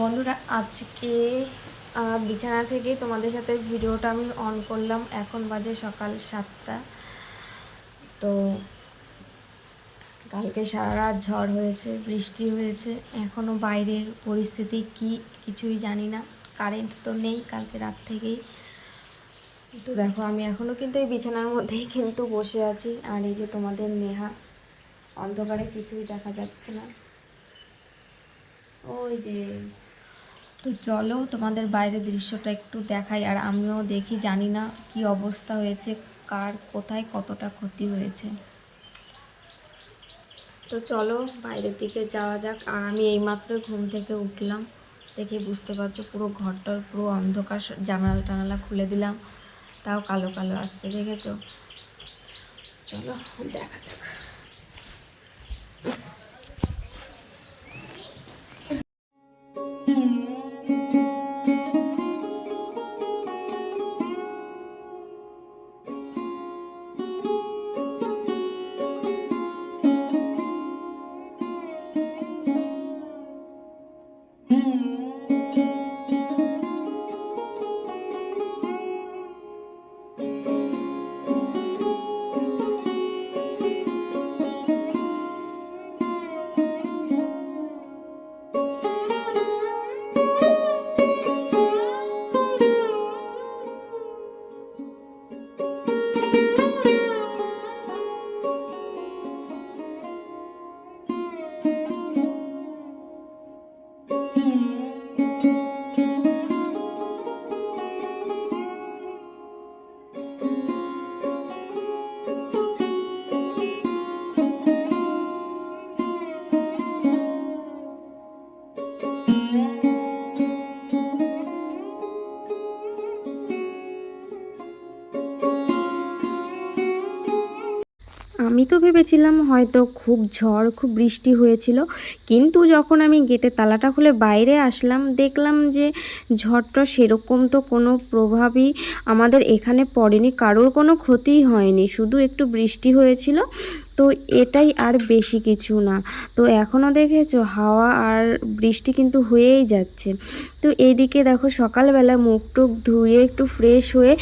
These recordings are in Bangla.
বন্ধুরা, আজকে বিছানা থেকে তোমাদের সাথে ভিডিওটা আমি অন করলাম। এখন বাজে সকাল সাতটা। তো কালকে সারা রাত ঝড় হয়েছে, বৃষ্টি হয়েছে। এখনও বাইরের পরিস্থিতি কি কিছুই জানি না। কারেন্ট তো নেই কালকে রাত থেকেই। তো দেখো, আমি এখনও কিন্তু এই বিছানার মধ্যেই কিন্তু বসে আছি। আর এই যে তোমাদের নেহা, অন্ধকারে কিছুই দেখা যাচ্ছে না। ওই যে তো চলো তোমাদের বাইরের দৃশ্যটা একটু দেখাই, আর আমিও দেখি, জানি না কি অবস্থা হয়েছে, কার কোথায় কতটা ক্ষতি হয়েছে। তো চলো বাইরের দিকে যাওয়া যাক, আর আমি এইমাত্র ঘুম থেকে উঠলাম, দেখে বুঝতে পারছ পুরো ঘরটার পুরো অন্ধকার, জানালা টানালা খুলে দিলাম, তাও কালো কালো আসছে, দেখেছ? চলো দেখা যাক। আমি তো ভেবেছিলাম হয়তো খুব ঝড়, খুব বৃষ্টি হয়েছিল। কিন্তু যখন আমি গেটে তালাটা খুলে বাইরে আসলাম, দেখলাম যে ঝড়টা সেরকম তো কোনো প্রভাবই আমাদের এখানে পড়েনি, কারোর কোনো ক্ষতি হয়নি। শুধু একটু বৃষ্টি হয়েছিল। তো এটাই আর বেশি কিছু না। তো এখনও দেখেছ হাওয়া আর বৃষ্টি কিন্তু হয়েই যাচ্ছে। তো এইদিকে দেখো সকালবেলা মুখ টুক ধুয়ে একটু ফ্রেশ হয়ে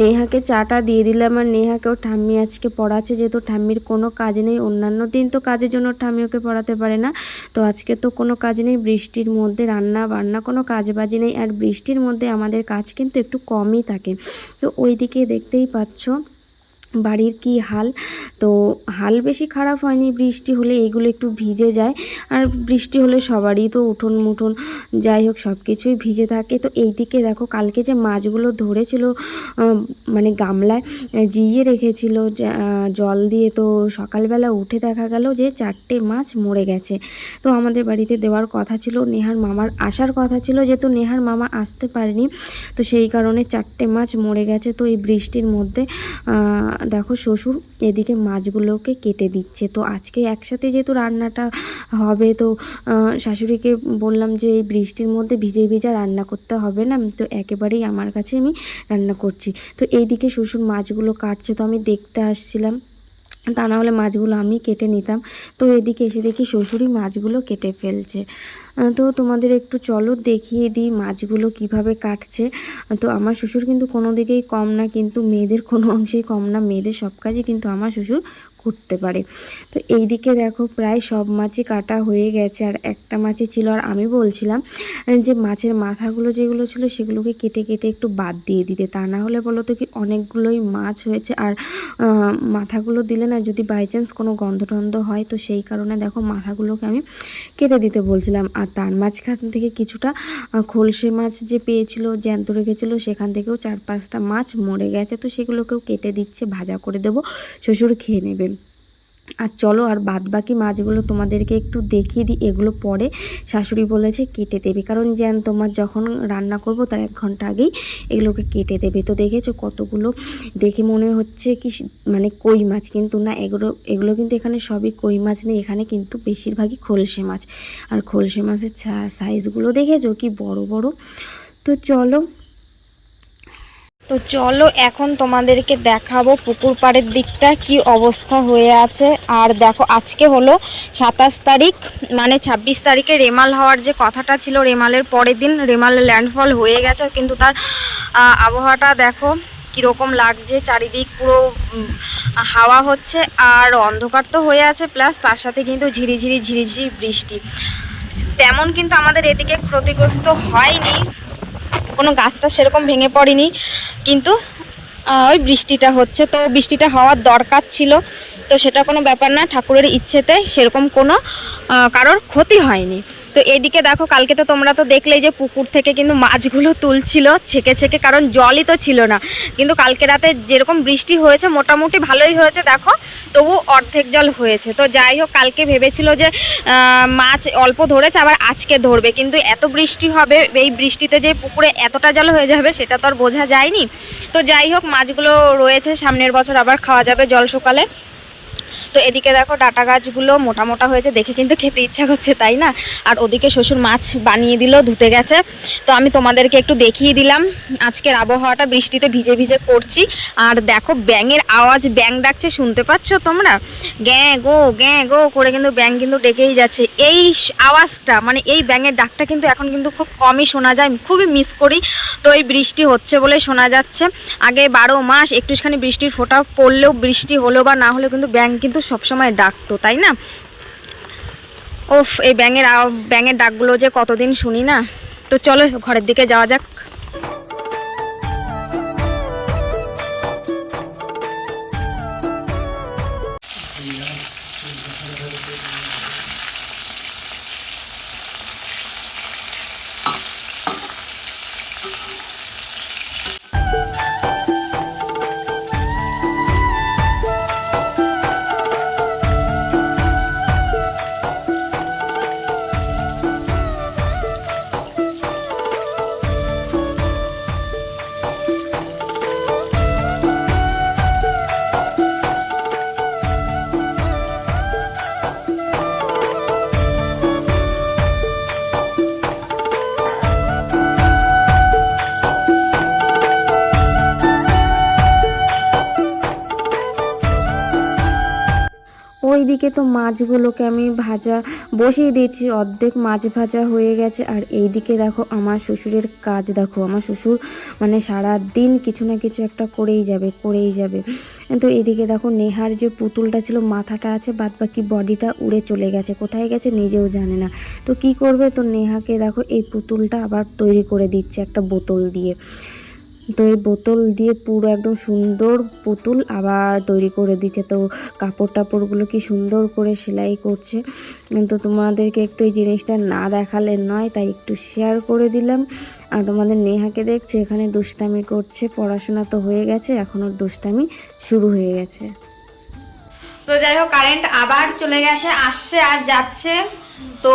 নেহাকে চাটা দিয়ে দিলাম। আর নেহাকেও ঠাম্মি আজকে পড়াচ্ছে, যেহেতু ঠাম্মির কোনো কাজ নেই, অন্যান্য দিন তো কাজের জন্য ঠাম্মি ওকে পড়াতে পারে না। তো আজকে তো কোনো কাজ নেই, বৃষ্টির মধ্যে রান্না বান্না কোনো কাজ বাজি নেই। আর বৃষ্টির মধ্যে আমাদের কাজ কিন্তু একটু কমই থাকে। তো ওই দিকে দেখতেই পাচ্ছ বাড়ির কি হাল? তো হাল বেশি খারাপ হয়নি, বৃষ্টি হলে এগুলো একটু ভিজে যায়। আর বৃষ্টি হলে সবারই তো উঠোন মুঠোন যাই হোক সব কিছুই ভিজে থাকে। তো এই দিকে দেখো, কালকে যে মাছগুলো ধরেছিল মানে গামলায় জিইয়ে রেখেছিল জল দিয়ে তো সকালবেলা উঠে দেখা গেল যে চারটে মাছ মরে গেছে। তো আমাদের বাড়িতে দেওয়ার কথা ছিল, নেহার মামার আসার কথা ছিল, যেহেতু নেহার মামা আসতে পারেনি, তো সেই কারণে চারটে মাছ মরে গেছে। তো এই বৃষ্টির মধ্যে দেখো শ্বশুর এদিকে মাছগুলোকে কেটে দিচ্ছে। তো আজকে একসাথে যেহেতু রান্নাটা হবে, তো শাশুড়িকে বললাম যে এই বৃষ্টির মধ্যে ভিজে ভিজা রান্না করতে হবে না, তো একেবারেই আমার কাছে আমি রান্না করছি। তো এইদিকে শ্বশুর মাছগুলো কাটছে, তো আমি দেখতে আসছিলাম। তা না হলে মাছগুলো আমি কেটে নিতাম। তো এদিকে এসে দেখি শ্বশুরই মাছগুলো কেটে ফেলছে। তো তোমাদের একটু চলো দেখিয়ে দিই মাছগুলো কীভাবে কাটছে। তো আমার শ্বশুর কিন্তু কোনো দিকেই কম না, কিন্তু মেয়েদের কোনো অংশেই কম না। মেয়েদের সব কাজই কিন্তু আমার শ্বশুর করতে পারে। তো এই দিকে দেখো প্রায় সব মাছই কাটা হয়ে গেছে। আর একটা মাছই ছিল, আর আমি বলছিলাম যে মাছের মাথাগুলো যেগুলো ছিল সেগুলোকে কেটে কেটে একটু বাদ দিয়ে দিতে। তা না হলে বলো তো কি অনেকগুলোই মাছ হয়েছে। আর মাথাগুলো দিলে না যদি বাই চান্স কোনো গন্ধ টন্ধ হয়, তো সেই কারণে দেখো মাথাগুলোকে আমি কেটে দিতে বলছিলাম। আর তার মাঝখান থেকে কিছুটা খলসে মাছ যে পেয়েছিল, জ্যান্ত রেখেছিল, সেখান থেকেও চার পাঁচটা মাছ মরে গেছে। তো সেগুলোকেও কেটে দিচ্ছে, ভাজা করে দেবো, শ্বশুর খেয়ে নেবে। আর চলো, আর বাদ বাকি মাছগুলো তোমাদেরকে একটু দেখিয়ে দিই। এগুলো পরে শাশুড়ি বলেছে কেটে দেবে। কারণ জ্যান, তোমার যখন রান্না করব, তার এক ঘণ্টা আগেই এগুলোকে কেটে দেবে। তো দেখেছ কতগুলো? দেখে মনে হচ্ছে কি মানে কই মাছ? কিন্তু না, এগুলো এগুলো কিন্তু এখানে সবই কই মাছ নেই। এখানে কিন্তু বেশিরভাগই খোলসে মাছ। আর খোলসে মাছের সাইজগুলো দেখেছ? কি বড় বড়? তো চলো তো চলো এখন তোমাদেরকে দেখাবো পুকুর পাড়ের দিকটা, কি অবস্থা হয়ে আছে। আর দেখো, আজকে হলো সাতাশ তারিখ মানে ছাব্বিশ তারিখে রেমাল হওয়ার যে কথাটা ছিল, রেমালের পরের দিন রেমাল ল্যান্ডফল হয়ে গেছে, কিন্তু তার আবহাওয়াটা দেখো কীরকম লাগছে, চারিদিক পুরো হাওয়া হচ্ছে আর অন্ধকার তো হয়ে আছে, প্লাস তার সাথে কিন্তু ঝিরিঝিরি ঝিরিঝিরি বৃষ্টি। তেমন কিন্তু আমাদের এদিকে ক্ষতিগ্রস্ত হয়নি কোনো গাছটা সেরকম ভেঙে পড়েনি, কিন্তু ওই বৃষ্টিটা হচ্ছে। তো বৃষ্টিটা হওয়ার দরকার ছিল, তো সেটা কোনো ব্যাপার না, ঠাকুরের ইচ্ছেতে সেরকম কোনো কারোর ক্ষতি হয়নি। তো এদিকে দেখো, কালকে তো তোমরা তো দেখলেই যে পুকুর থেকে কিন্তু মাছগুলো তুলছিল ছেকে ছেকে, কারণ জলই তো ছিল না। কিন্তু কালকে রাতে যেরকম বৃষ্টি হয়েছে, মোটামুটি ভালোই হয়েছে, দেখো, তবু অর্ধেক জল হয়েছে। তো যাই হোক, কালকে ভেবেছিল যে মাছ অল্প ধরেছে, আবার আজকে ধরবে। কিন্তু এত বৃষ্টি হবে, এই বৃষ্টিতে যে পুকুরে এতটা জল হয়ে যাবে, সেটা তো আর বোঝা যায়নি। তো যাই হোক, মাছগুলো রয়েছে, সামনের বছর আবার খাওয়া যাবে জল শুকালে। তো এদিকে দেখো ডাটা গাছগুলো মোটা মোটা হয়েছে, দেখে কিন্তু খেতে ইচ্ছা করছে, তাই না? আর ওদিকে শ্বশুর মাছ বানিয়ে দিল, ধুতে গেছে। তো আমি তোমাদেরকে একটু দেখিয়ে দিলাম, আজকের আবহাওয়াটা বৃষ্টিতে ভিজে ভিজে করছি আর দেখো ব্যাঙের আওয়াজ ব্যাং ডাকছে, শুনতে পাচ্ছ তোমরা? গ্যাঁ গো গ্যাঁ গো, করে কিন্তু ব্যাং কিন্তু ডেকেই যাচ্ছে। এই আওয়াজটা মানে এই ব্যাঙের ডাকটা কিন্তু এখন কিন্তু খুব কমই শোনা যায় খুবই মিস করি। তো এই বৃষ্টি হচ্ছে বলে শোনা যাচ্ছে। আগে বারো মাস একটুখানি বৃষ্টির ফোঁটা পড়লেও বৃষ্টি হলেও বা না হলেও কিন্তু ব্যাঙ কিন্তু সবসময় ডাকতো, তাই না? ওফ, এই ব্যাঙের ব্যাঙের ডাকগুলো যে কতদিন শুনি না। তো চলো, ঘরের দিকে যাওয়া যাক। ওইদিকে তো মাছগুলোকে আমি ভাজা বসিয়ে দিয়েছি, অর্ধেক মাছ ভাজা হয়ে গেছে। আর এইদিকে দেখো আমার শ্বশুরের কাজ, দেখো আমার শ্বশুর মানে সারা দিন কিছু না কিছু একটা করেই যাবে করেই যাবে। তো এদিকে দেখো নেহার যে পুতুলটা ছিল, মাথাটা আছে বাদ বাকি বডিটা উড়ে চলে গেছে। কোথায় গেছে নিজেও জানে না। তো কি করবে? তো নেহাকে দেখো এই পুতুলটা আবার তৈরি করে দিচ্ছে একটা বোতল দিয়ে। তো এই বোতল দিয়ে পুরো একদম সুন্দর পুতুল আবার তৈরি করে দিচ্ছে। তো কাপড় টাপড়গুলো কি সুন্দর করে সেলাই করছে। তো তোমাদেরকে একটু এই জিনিসটা না দেখালে নয়, তাই একটু শেয়ার করে দিলাম। আর তোমাদের নেহাকে দেখছ, এখানে দুষ্টামি করছে, পড়াশোনা তো হয়ে গেছে, এখন ওর দুষ্টামি শুরু হয়ে গেছে। তো যাই হোক কারেন্ট আবার চলে গেছে, আসছে আর যাচ্ছে। তো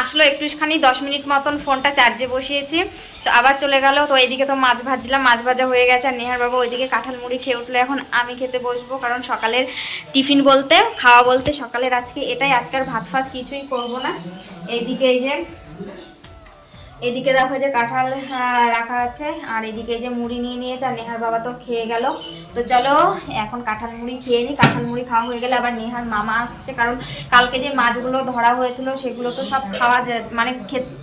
আসলো একটুখানি দশ মিনিট মতন ফোনটা চার্জে বসিয়েছি। তো আবার চলে গেল, তো এইদিকে তো মাছ ভাজলাম, মাছ ভাজা হয়ে গেছে। আর নেহার বাবা ওইদিকে কাঁঠাল মুড়ি খেয়ে উঠল। এখন আমি খেতে বসবো, কারণ সকালের টিফিন বলতে, খাওয়া বলতে সকালের আজকে এটাই। আজকের ভাত ফাত কিছুই করব না। এইদিকে এই যে এদিকে দেখো যে কাঁঠাল রাখা আছে, আর এদিকে যে মুড়ি নিয়ে নিয়েছে, আর নেহার বাবা তো খেয়ে গেল। তো চলো, এখন কাঁঠাল মুড়ি খেয়ে নিই কাঁঠাল মুড়ি খাওয়া হয়ে গেলে আবার নেহার মামা আসছে, কারণ কালকে যে মাছগুলো ধরা হয়েছিল, সেগুলো তো সব খাওয়া যায় মানে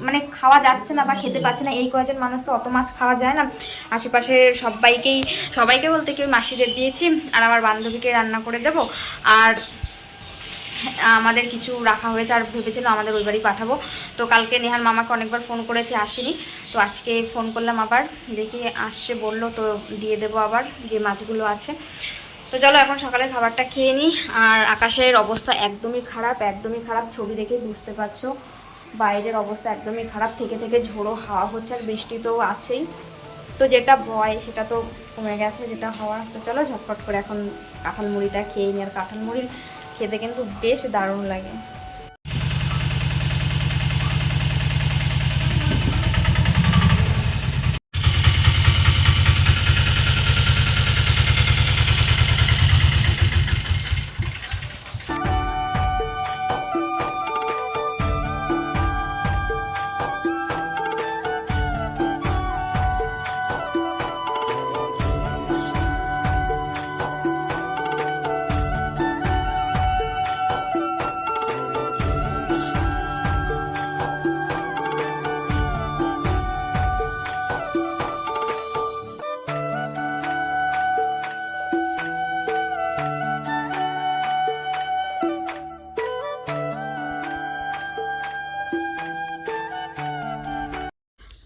মানে খাওয়া যাচ্ছে না বা খেতে পাচ্ছে না। এই কয়েকজন মানুষ তো অত মাছ খাওয়া যায় না। আশেপাশের সবাইকেই, সবাইকে বলতে কেউ মাসিদের দিয়েছি, আর আমার বান্ধবীকে রান্না করে দেবো। আর আমাদের কিছু রাখা হয়েছে আর ভেবেছিল আমাদের ওই বাড়ি পাঠাবো। তো কালকে নেহার মামাকে অনেকবার ফোন করেছে, আসেনি। তো আজকে ফোন করলাম আবার, দেখি আসছে বলল, তো দিয়ে দেবো আবার, যে মাছগুলো আছে। তো চলো এখন সকালে খাবারটা খেয়ে নিই। আর আকাশের অবস্থা একদমই খারাপ একদমই খারাপ। ছবি দেখে বুঝতে পারছ, বাইরের অবস্থা একদমই খারাপ। থেকে থেকে ঝোড়ো হাওয়া হচ্ছে আর বৃষ্টি তো আছেই। তো যেটা ভয় সেটা তো কমে গেছে, যেটা হওয়া তো চলো ঝটপট করে এখন কাঁঠাল মুড়িটা খেয়ে নিই। আর কাঁঠাল মুড়ির খেতে কিন্তু বেশ দারুণ লাগে।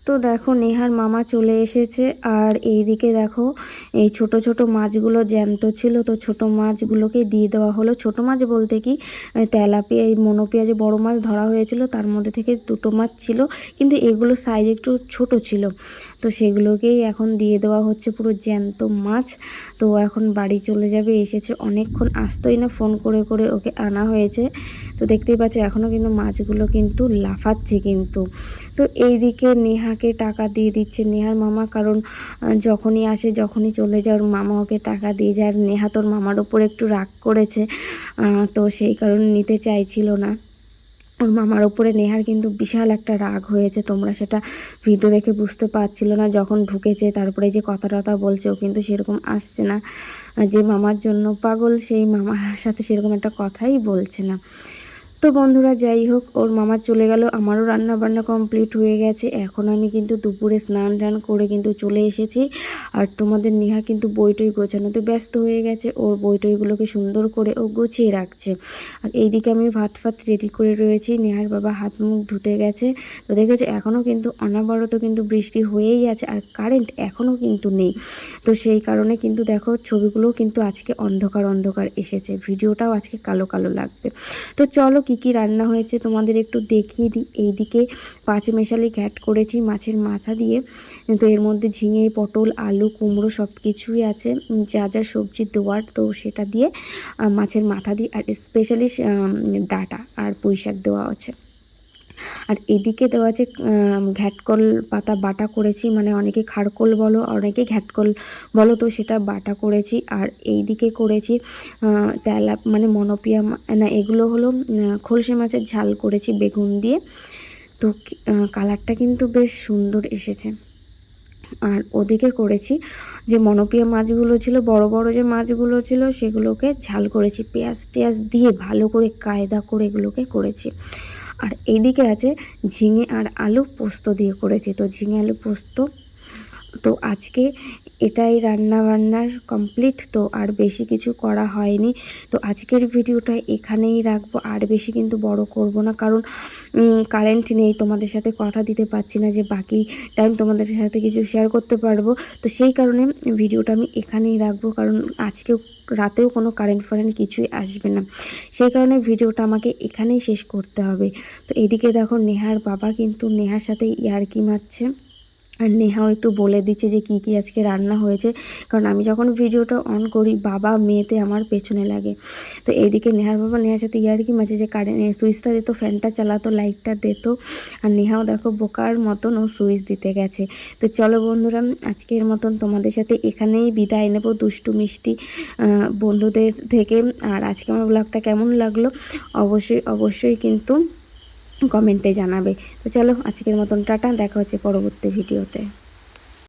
তো দেখো নেহার মামা চলে এসেছে আর এইদিকে দেখো এই ছোট ছোট মাছগুলো জ্যান্ত ছিল, তো ছোট মাছগুলোকে দিয়ে দেওয়া হলো। ছোট মাছ বলতে কি তেলাপিয়া, এই মনোপিয়া যে বড় মাছ ধরা হয়েছিল, তার মধ্যে থেকে দুটো মাছ ছিল, কিন্তু এগুলো সাইজ একটু ছোট ছিল। তো সেগুলোকেই এখন দিয়ে দেওয়া হচ্ছে পুরো জ্যান্ত মাছ। তো এখন বাড়ি চলে যাবে, এসেছে অনেকক্ষণ আসতোই না ফোন করে করে ওকে আনা হয়েছে। তো দেখতেই পাচ্ছ এখনও কিন্তু মাছগুলো কিন্তু লাফাচ্ছে কিন্তু। তো এইদিকে নেহাকে টাকা দিয়ে দিচ্ছে নেহার মামা, কারণ যখনই আসে, যখনই চলে যায়, ওর মামা ওকে টাকা দিয়ে যায় আর নেহা তোর মামার ওপর একটু রাগ করেছে তো সেই কারণে নিতে চাইছিল না। ওর মামার ওপরে নেহার কিন্তু বিশাল একটা রাগ হয়েছে, তোমরা সেটা ভিডিও দেখে বুঝতে পারছিল না, যখন ঢুকেছে তারপরে যে কথা টথা বলছে ও কিন্তু সেরকম আসছে না। যে মামার জন্য পাগল, সেই মামার সাথে সেরকম একটা কথাই বলছে না। তো বন্ধুরা, যাই হোক, ওর মামা চলে গেল। আমারও রান্না বান্না কমপ্লিট হয়ে গেছে। এখন আমি কিন্তু দুপুরে স্নান টান করে কিন্তু চলে এসেছি। আর তোমাদের নেহা কিন্তু বইটই গোছানোতে ব্যস্ত হয়ে গেছে। ওর বইটইগুলোকে সুন্দর করে ও গুছিয়ে রাখছে। আর এইদিকে আমি ভাত ফাত রেডি করে রয়েছি। নেহার বাবা হাত মুখ ধুতে গেছে। তো দেখেছ, এখনও কিন্তু অনাবরত কিন্তু বৃষ্টি হয়েই আছে আর কারেন্ট এখনও কিন্তু নেই। তো সেই কারণে কিন্তু দেখো ছবিগুলো কিন্তু আজকে অন্ধকার অন্ধকার এসেছে। ভিডিওটাও আজকে কালো কালো লাগবে। তো চলো কি কি কি রান্না হয়েছে তোমাদের একটু দেখিয়ে দিই। এইদিকে পাঁচ মেশালি ঘ্যাট করেছি মাছের মাথা দিয়ে। তো এর মধ্যে ঝিঙে, পটল, আলু, কুমড়ো সব কিছুই আছে যা যা সবজি দেওয়ার তো সেটা দিয়ে মাছের মাথা দিয়ে আর স্পেশালি ডাটা আর পুঁই শাক দেওয়া আছে। আর এদিকে দেওয়া আছে ঘ্যাটকল পাতা বাটা করেছি মানে অনেকে খাড়কল বলো, অনেকে ঘ্যাটকল বলো, তো সেটা বাটা করেছি। আর এই দিকে করেছি তেলা মানে মনোপিয়া না, এগুলো হলো খলসে মাছের ঝাল করেছি বেগুন দিয়ে। তো কালারটা কিন্তু বেশ সুন্দর এসেছে। আর ওদিকে করেছি যে মনোপিয়া মাছগুলো ছিল, বড় বড় যে মাছগুলো ছিল, সেগুলোকে ঝাল করেছি। পেঁয়াজ টেয়াজ দিয়ে ভালো করে কায়দা করে এগুলোকে করেছি। আর এইদিকে আছে ঝিঙে আর আলু পোস্ত দিয়ে করেছি। তো ঝিঙে আলু পোস্ত তো আজকে এটাই রান্না বান্নার কমপ্লিট তো আর বেশি কিছু করা হয়নি। তো আজকের ভিডিওটা এখানেই রাখব, আর বেশি কিন্তু বড় করব না, কারণ কারেন্ট নেই, তোমাদের সাথে কথা দিতে পারছি না যে বাকি টাইম তোমাদের সাথে কিছু শেয়ার করতে পারব। তো সেই কারণে ভিডিওটা আমি এখানেই রাখব, কারণ আজকেও, রাতেও কোনো কারেন্ট ফারেন্ট কিছুই আসবে না। সেই কারণে ভিডিওটা আমাকে এখানেই শেষ করতে হবে। তো এদিকে দেখো নেহার বাবা কিন্তু নেহার সাথে ইয়ার্কি মারছে। আর নেহাও একটু বলে দিচ্ছে যে কী কী আজকে রান্না হয়েছে। কারণ আমি যখন ভিডিওটা অন করি, বাবা মেয়েতে আমার পেছনে লাগে। তো এইদিকে নেহার বাবা, নেহার সাথে ইয়ার্কি মাঝে যে কারেন্ট সুইচটা দিত, ফ্যানটা চালাতো, লাইটটা দিত। আর নেহাও দেখো বোকার মতন ও সুইচ দিতে গেছে। তো চলো বন্ধুরা, আজকের মতন তোমাদের সাথে এখানেই বিদায় নেব দুষ্টু মিষ্টি বন্ধুদের থেকে। আর আজকে আমার ব্লগটা কেমন লাগল? অবশ্যই অবশ্যই কিন্তু কমেন্টে জানাবে। তো চলো আজকের মতন টাটা দেখা হচ্ছে পরবর্তী ভিডিওতে।